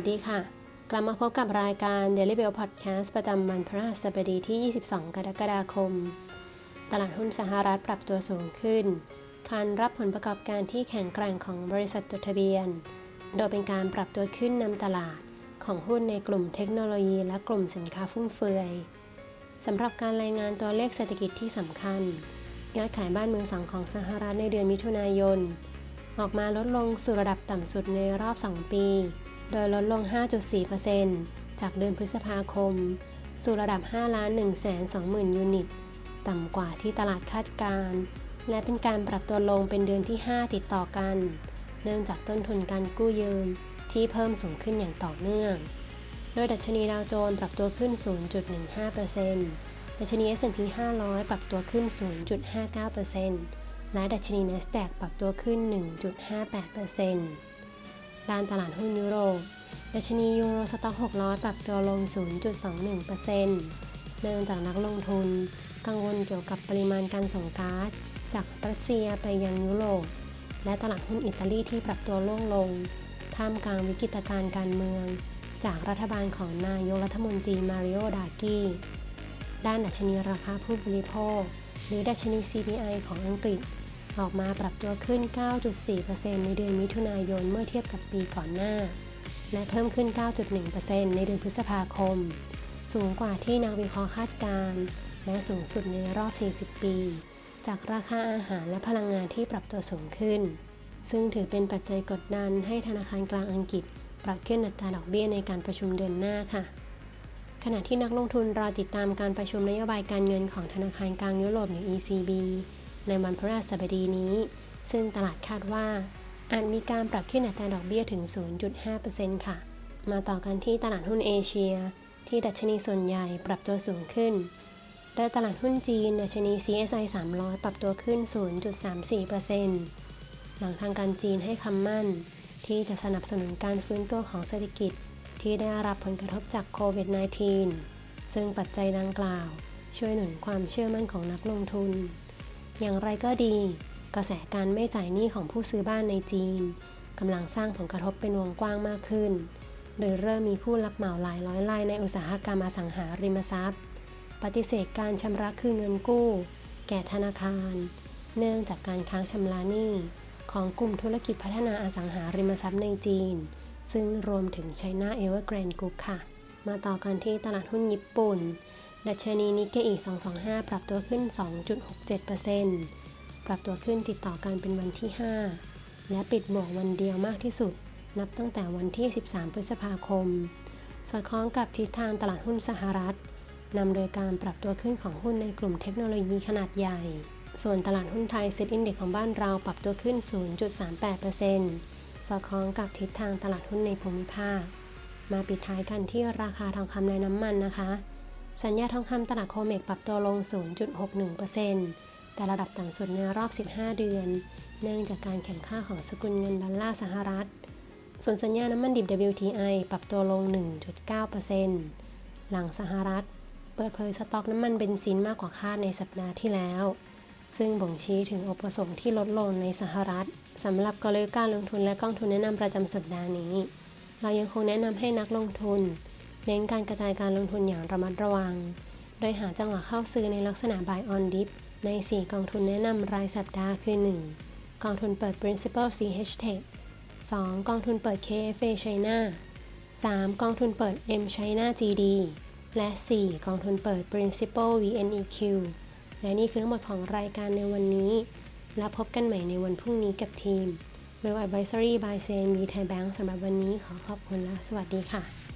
วัสดีค่ะ กลับมาพบกับรายการ Daily Bell Podcast ประจำวันพฤหัสบดีที่ 22 กรกฎาคม ตลาดหุ้นสหรัฐปรับตัวสูงขึ้นคันรับผลประกอบการที่แข็งแกร่งของบริษัทจดทะเบียน โดยเป็นการปรับตัวขึ้นนำตลาดของหุ้นในกลุ่มเทคโนโลยีและกลุ่มสินค้าฟุ่มเฟือยสำหรับการรายงานตัวเลขเศรษฐกิจที่สำคัญยอดขายบ้านเมืองสังของสหรัฐในเดือนมิถุนายน ออกมาลดลงสู่ระดับต่ำสุดในรอบ 2 ปี โดยลดลง 5.4%จากเดือนพฤษภาคม สู่ระดับ 5 ล้าน1แสน20,000 ยูนิต ต่ำกว่าที่ตลาดคาดการณ์และเป็นการปรับตัวลงเป็นเดือนที่ 5 ติดต่อกัน เนื่องจากต้นทุนการกู้ยืมที่เพิ่มสูงขึ้นอย่างต่อเนื่อง โดยดัชนีดาวโจนส์ปรับตัวขึ้น 0.15%ดัชนี S&P 500 ปรับตัวขึ้น 0.59%และดัชนี NASDAQ ปรับตัวขึ้น 1.58% ด้านตลาดหุ้นยุโรปดัชนียูโรสต็อก 600 ปรับตัวลง 0.21%เนื่องจากนักลงทุน กังวลเกี่ยวกับปริมาณการส่งก๊าซจากรัสเซียไปยังยุโรป และตลาดหุ้นอิตาลีที่ปรับตัวล่วงลง ท่ามกลางวิกฤตการณ์การเมือง จากรัฐบาลของนายกรัฐมนตรีมาริโอ ดากีด้านดัชนีราคาผู้บริโภค หรือดัชนี CPI ของอังกฤษ ออกมาปรับตัวขึ้น 9.4%ในเดือนมิถุนายนเมื่อเทียบกับปีก่อนหน้า และเพิ่มขึ้น 9.1%ในเดือนพฤษภาคม สูงกว่าที่นักวิเคราะห์คาดการณ์และสูงสุดในรอบ 40 ปี จากราคาอาหารและพลังงานที่ปรับตัวสูงขึ้น ซึ่งถือเป็นปัจจัยกดดันให้ธนาคารกลางอังกฤษ ปรับขึ้นอัตราดอกเบี้ยในการประชุมเดือนหน้าค่ะขณะที่นักลงทุนรอติดตามการประชุมนโยบายการเงินของธนาคารกลางยุโรปหรือ ECB ในวันพฤหัสบดีนี้ ซึ่งตลาดคาดว่าอาจมีการปรับขึ้นอัตราดอกเบี้ยถึง 0.5%ค่ะ มาต่อกันที่ตลาดหุ้นเอเชีย ที่ดัชนีส่วนใหญ่ปรับตัวสูงขึ้นโดยตลาดหุ้นจีนดัชนี CSI 300 ปรับตัวขึ้น 0.34%หลังทางการจีนให้คำมั่น ที่จะสนับสนุนการฟื้นตัวของเศรษฐกิจที่ได้รับผลกระทบจากโควิด -19 ซึ่งปัจจัยดังกล่าว ช่วยหนุนความเชื่อมั่นของนักลงทุน อย่างไรก็ดี กระแสการไม่จ่ายหนี้ของผู้ซื้อบ้านในจีนกำลังสร้างผลกระทบเป็นวงกว้างมากขึ้น โดยเริ่มมีผู้รับเหมาหลายร้อยรายในอุตสาหกรรมอสังหาริมทรัพย์ ปฏิเสธการชำระคืนเงินกู้ แก่ธนาคาร เนื่องจากการค้างชำระหนี้ของกลุ่มธุรกิจพัฒนาอสังหาริมทรัพย์ในจีน ซึ่งรวมถึง China Evergrande Group ค่ะ มาต่อกันที่ตลาดหุ้นญี่ปุ่น ดัชนีนิกเกอิ225 ปรับตัวขึ้น 2.67%ปรับตัวขึ้นติดต่อกันเป็นวันที่ 5 และปิดบวกวันเดียวมากที่สุด นับตั้งแต่วันที่ 13 พฤษภาคม สอดคล้องกับทิศทางตลาดหุ้นสหรัฐนำโดยการปรับตัวขึ้นของหุ้นในกลุ่มเทคโนโลยีขนาดใหญ่ ส่วนตลาดหุ้นไทยเซ็ตอินเด็กของบ้านเราปรับตัวขึ้น 0.38%สอดคล้องกับทิศทางตลาดหุ้นในภูมิภาค มาปิดท้ายกันที่ราคาทองคำและน้ำมันนะคะ สัญญาทองคำตลาดโคเมกปรับตัวลง 0.61%แต่ระดับต่ำสุดในรอบ 15 เดือน เนื่องจากการแข่งข้าของสกุลเงินดอลลาร์สหรัฐ ส่วนสัญญาน้ำมันดิบ WTI ปรับตัวลง 1.9%หลังสหรัฐ เปิดเผยสต็อกน้ำมันเบนซินมากกว่าคาดในสัปดาห์ที่แล้ว ซึ่งบ่งชี้ถึงอุปสงค์ที่ลดลงในสหรัฐสำหรับกลยุทธ์การลงทุนและกองทุนแนะนำประจำสัปดาห์นี้ เรายังคงแนะนำให้นักลงทุน เน้นการกระจายการลงทุนอย่างระมัดระวัง โดยหาจังหวะเข้าซื้อในลักษณะ buy on dip ใน 4 กองทุนแนะนำรายสัปดาห์คือ 1. กองทุนเปิด principal CH Tech 2. กองทุนเปิด KFA China 3. กองทุนเปิด M China GD และ 4. กองทุนเปิด principal VNEQ และนี่คือทั้งหมดของรายการในวันนี้ แล้วพบกันใหม่ในวันพรุ่งนี้กับทีม Well Advisory by CNB Thai Bank สำหรับวันนี้ขอขอบคุณและสวัสดีค่ะ